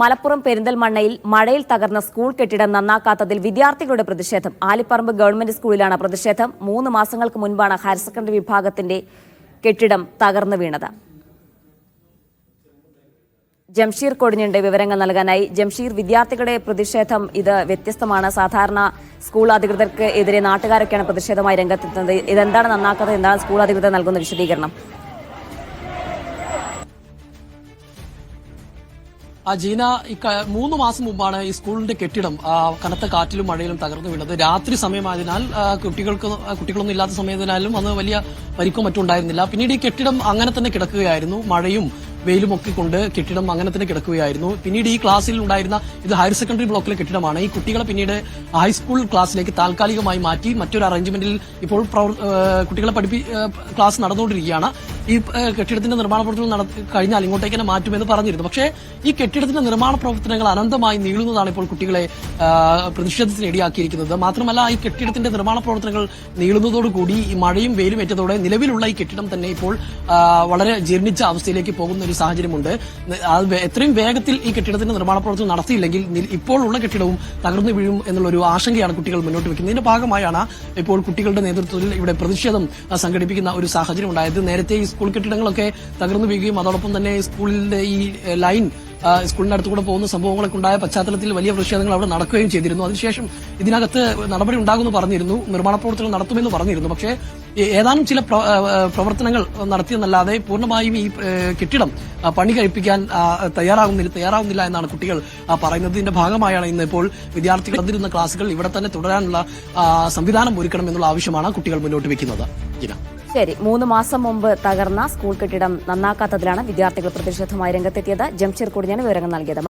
മലപ്പുറം പെരിന്തൽമണ്ണയിൽ മഴയിൽ തകർന്ന സ്കൂൾ കെട്ടിടം നന്നാക്കാത്തതിൽ വിദ്യാർത്ഥികളുടെ പ്രതിഷേധം. ആലിപ്പറമ്പ് ഗവൺമെന്റ് സ്കൂളിലാണ് പ്രതിഷേധം. മൂന്ന് മാസങ്ങൾക്ക് മുൻപാണ് ഹയർ സെക്കൻഡറി വിഭാഗത്തിന്റെ കെട്ടിടം തകർന്നു വീണത്. ജംഷീർ കൊടിഞ്ഞുണ്ട് വിവരങ്ങൾ നൽകാനായി ജംഷീർ വിദ്യാർത്ഥികളുടെ പ്രതിഷേധം ഇത് വ്യത്യസ്തമാണ്. സാധാരണ സ്കൂൾ അധികൃതർക്ക് എതിരെ നാട്ടുകാരൊക്കെയാണ് പ്രതിഷേധമായി രംഗത്തെത്തുന്നത്. ഇതെന്താണ് നന്നാക്കാത്തത്? എന്താണ് സ്കൂൾ അധികൃതർ നൽകുന്ന വിശദീകരണം? ജീന മൂന്ന് മാസം മുമ്പാണ് ഈ സ്കൂളിന്റെ കെട്ടിടം കനത്ത കാറ്റിലും മഴയിലും തകർന്നു വീണത്. രാത്രി സമയമായതിനാൽ കുട്ടികൾക്ക് കുട്ടികളൊന്നും ഇല്ലാത്ത സമയത്തിനാലും അന്ന് വലിയ പരിക്കോ മറ്റും ഉണ്ടായിരുന്നില്ല. പിന്നീട് ഈ കെട്ടിടം അങ്ങനെ തന്നെ കിടക്കുകയായിരുന്നു. മഴയും വെയിലും ഒക്കെ കൊണ്ട് കെട്ടിടം അങ്ങനെ തന്നെ കിടക്കുകയായിരുന്നു. പിന്നീട് ഈ ക്ലാസ്സിൽ ഉണ്ടായിരുന്ന ഇത് ഹയർ സെക്കൻഡറി ബ്ലോക്കിലെ കെട്ടിടമാണ്. ഈ കുട്ടികളെ പിന്നീട് ഹൈസ്കൂൾ ക്ലാസ്സിലേക്ക് താൽക്കാലികമായി മാറ്റി മറ്റൊരു അറേഞ്ച്മെന്റിൽ ഇപ്പോൾ കുട്ടികളെ പഠിപ്പി ക്ലാസ് നടന്നുകൊണ്ടിരിക്കുകയാണ്. ഈ കെട്ടിടത്തിന്റെ നിർമ്മാണ പ്രവർത്തനം നട കഴിഞ്ഞാൽ ഇങ്ങോട്ടേക്ക് തന്നെ മാറ്റുമെന്ന് പറഞ്ഞിരുന്നു. പക്ഷേ ഈ കെട്ടിടത്തിന്റെ നിർമ്മാണ പ്രവർത്തനങ്ങൾ അനന്തമായി നീളുന്നതാണ് ഇപ്പോൾ കുട്ടികളെ പ്രതിഷേധത്തിന് ഇടയാക്കിയിരിക്കുന്നത്. മാത്രമല്ല ഈ കെട്ടിടത്തിന്റെ നിർമ്മാണ പ്രവർത്തനങ്ങൾ നീളുന്നതോടുകൂടി ഈ മഴയും വെയിലും ഏറ്റതോടെ നിലവിലുള്ള ഈ കെട്ടിടം തന്നെ ഇപ്പോൾ വളരെ ജീർണിച്ച അവസ്ഥയിലേക്ക് പോകുന്ന ഒരു സാഹചര്യമുണ്ട്. അത് എത്രയും വേഗത്തിൽ ഈ കെട്ടിടത്തിന്റെ നിർമ്മാണ പ്രവർത്തനം നടത്തിയില്ലെങ്കിൽ നി- ഇപ്പോഴുള്ള കെട്ടിടവും തകർന്നു വീഴും എന്നുള്ള ഒരു ആശങ്കയാണ് കുട്ടികൾ മുന്നോട്ട് വെക്കുന്നത്. ഇതിന്റെ ഭാഗമായാണ് ഇപ്പോൾ കുട്ടികളുടെ നേതൃത്വത്തിൽ ഇവിടെ പ്രതിഷേധം സംഘടിപ്പിക്കുന്ന ഒരു സാഹചര്യം ഉണ്ടായത്. നേരത്തെ ഈ സ്കൂൾ കെട്ടിടങ്ങളൊക്കെ തകർന്നു വീഴുകയും അതോടൊപ്പം തന്നെ സ്കൂളിന്റെ ഈ ലൈൻ സ്കൂളിന്റെ കൂടെ പോകുന്ന സംഭവങ്ങളൊക്കെ ഉണ്ടായ പശ്ചാത്തലത്തിൽ വലിയ പ്രതിഷേധങ്ങൾ അവിടെ നടക്കുകയും ചെയ്തിരുന്നു. അതിനുശേഷം ഇതിനകത്ത് നടപടി ഉണ്ടാകുമെന്ന് പറഞ്ഞിരുന്നു. നിർമ്മാണ പ്രവർത്തനങ്ങൾ നടത്തുമെന്ന് പറഞ്ഞിരുന്നു. പക്ഷേ ഏതാനും ചില പ്രവർത്തനങ്ങൾ നടത്തിയെന്നല്ലാതെ പൂർണമായും ഈ കെട്ടിടം പണി കഴിപ്പിക്കാൻ തയ്യാറാകുന്നില്ല തയ്യാറാകുന്നില്ല എന്നാണ് കുട്ടികൾ പറയുന്നതിന്റെ ഭാഗമായാണ് ഇന്ന് ഇപ്പോൾ വിദ്യാർത്ഥികൾ നടന്നിരുന്ന ക്ലാസുകൾ ഇവിടെ തന്നെ തുടരാനുള്ള സംവിധാനം ഒരുക്കണം എന്നുള്ള ആവശ്യമാണ് കുട്ടികൾ മുന്നോട്ട് വെക്കുന്നത് ജിന ശരി മൂന്ന് മാസം മുമ്പ് തകർന്ന സ്കൂൾ കെട്ടിടം നന്നാക്കാത്തതിലാണ് വിദ്യാർത്ഥികൾ പ്രതിഷേധമായി രംഗത്തെത്തിയത്. ജംഷീർ കൂടിയാണ് വിവരങ്ങൾ നൽകിയത്.